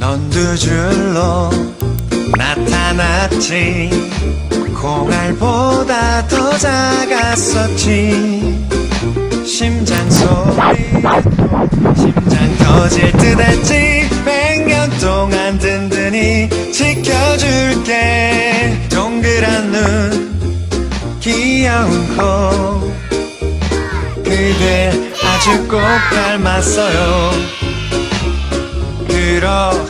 넌 두 줄로 나타났지. 콩알보다 더 작았었지. 심장 소리 심장 터질 듯 했지. 백년 동안 든든히 지켜줄게. 동그란 눈 귀여운 코. 그대 아주 꼭 닮았어요. 그렇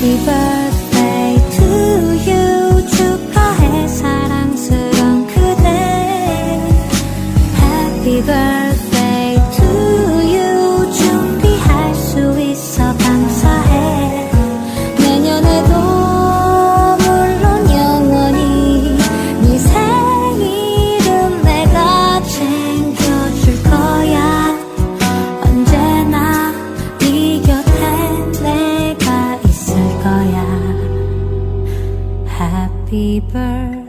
一半。Birthday